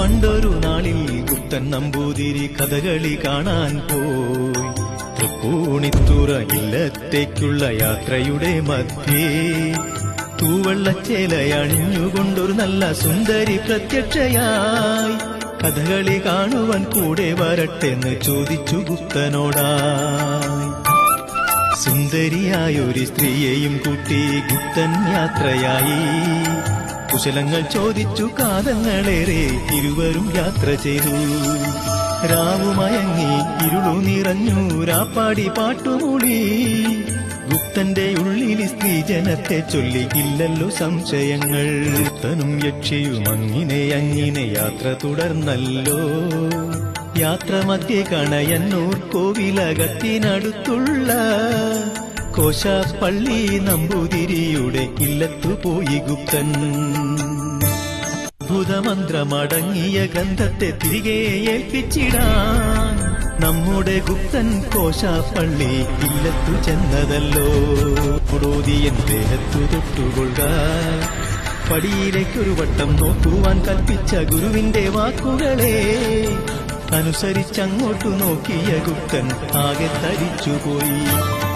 പണ്ടൊരു നാളിൽ കുട്ടൻ നമ്പൂതിരി കഥകളി കാണാൻ പോയി. തൃപ്പൂണിത്തുറ ഇല്ലത്തേക്കുള്ള യാത്രയുടെ മധ്യേ തൂവള്ളച്ചേലയണിഞ്ഞുകൊണ്ടൊരു നല്ല സുന്ദരി പ്രത്യക്ഷയായി. കഥകളി കാണുവാൻ കൂടെ വരട്ടെന്ന് ചോദിച്ചു ഗുപ്തനോടായി. സുന്ദരിയായൊരു സ്ത്രീയെയും കൂട്ടി ഗുപ്തൻ യാത്രയായി. കുശലങ്ങൾ ചോദിച്ചു കാതങ്ങളേറെ ഇരുവരും യാത്ര ചെയ്തു. രാവുമയങ്ങി ഇരുളു നിറഞ്ഞു രാപ്പാടി പാട്ടുമൂളി. ഗുപ്തന്റെ ഉള്ളിൽ സ്ത്രീജനത്തെ ചൊല്ലി ഇല്ലല്ലോ സംശയങ്ങൾ. തനും യക്ഷിയും അങ്ങിനെ അങ്ങിനെ യാത്ര തുടർന്നല്ലോ. യാത്ര മധ്യേ കണയന്നൂർ കോവിലകത്തിനടുത്തുള്ള കോശാപ്പള്ളി നമ്പൂതിരിയുടെ ഇല്ലത്തു പോയി ഗുപ്തൻ. അത്ഭുതമന്ത്രമടങ്ങിയ ഗന്ധത്തെ തിരികെ ഏൽപ്പിച്ചിടാൻ നമ്മുടെ ഗുപ്തൻ കോശാപ്പള്ളി ഇല്ലത്തു ചെന്നതല്ലോ. കുടോതിയൻ ദേഹത്തു തൊട്ടുകൊള്ളുക. പടിയിലേക്കൊരു വട്ടം നോക്കുവാൻ കൽപ്പിച്ച ഗുരുവിന്റെ വാക്കുകളെ അനുസരിച്ചങ്ങോട്ടു നോക്കിയ ഗുപ്തൻ ആകെ തരിച്ചുപോയി.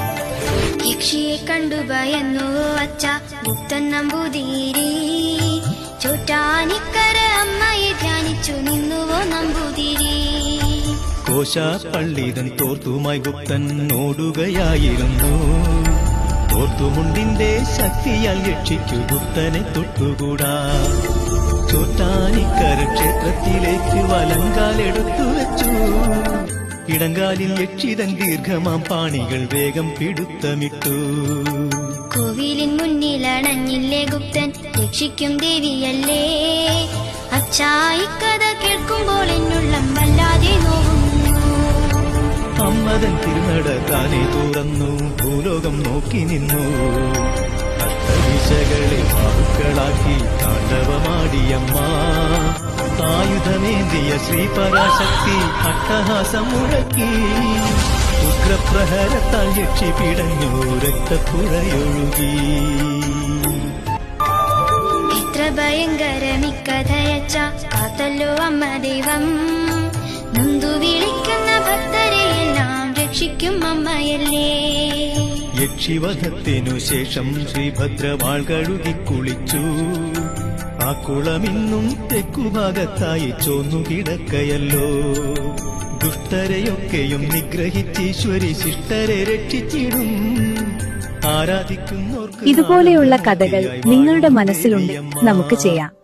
യക്ഷിയെ കണ്ടു ഭയന്നു അച്ഛ ഗുപ്തൻ നമ്പൂതിരി. ചോറ്റാനിക്കര അമ്മയെ ധ്യാനിച്ചു നിന്നുവോ നമ്പൂതിരി. കോശാപ്പള്ളിതൻ തോർത്തുമായി ഗുപ്തൻ ഓടുകയായിരുന്നു. തോർത്തുമുണ്ടിന്റെ ശക്തിയാൽ രക്ഷിക്കു ഗുപ്തനെ തൊട്ടുകൂടാ. ചോറ്റാനിക്കര ക്ഷേത്രത്തിലേക്ക് വലങ്കാലെടുത്തു വെച്ചു. ഇടങ്കാലിൽ യക്ഷിതൻ ദീർഘമാം പാണികൾ വേഗം പിടുത്തമിട്ടു. കോവിലിൻ മുന്നിലണഞ്ഞില്ലേ ഗുപ്തൻ? രക്ഷിക്കും ദേവിയല്ലേ? കഥ കേൾക്കുമ്പോൾ എന്നുള്ളം വല്ലാതെ നോവുന്നു. അമ്മതൻ തിരുനട താനെ തുറന്നു ഭൂലോകം നോക്കി നിന്നു. അഷ്ടദിശകളെ ബാഹുക്കളാക്കി താണ്ഡവമാടിയമ്മ. ആയുധമേന്തിയ ശ്രീപരാശക്തി അട്ടഹാസം മുഴക്കി ഉഗ്രപ്രഹരത്താൽ യക്ഷി പിടഞ്ഞു രക്തപ്പുഴയൊഴുകി. എത്ര ഭയങ്കരമിക്കഥയച്ച കാത്തല്ലോ അമ്മ ദൈവം. നൊന്തു വിളിക്കുന്ന ഭക്തരെയെല്ലാം രക്ഷിക്കും അമ്മയല്ലേ. യക്ഷിവധത്തിനു ശേഷം ശ്രീഭദ്രവാൾ കഴുകി കുളിച്ചു. ആ കുളമിന്നും തെക്കുഭാഗത്തായി ചോന്നു കിടക്കയല്ലോ. ദുഷ്ടരെയൊക്കെയും നിഗ്രഹിച്ചീശ്വരി ശിഷ്ടരെ രക്ഷിച്ചിടും. ആരാധിക്കുന്നോർക്ക് ഇതുപോലെയുള്ള കഥകൾ നിങ്ങളുടെ മനസ്സിലുണ്ട്. നമുക്ക് ചെയ്യാം.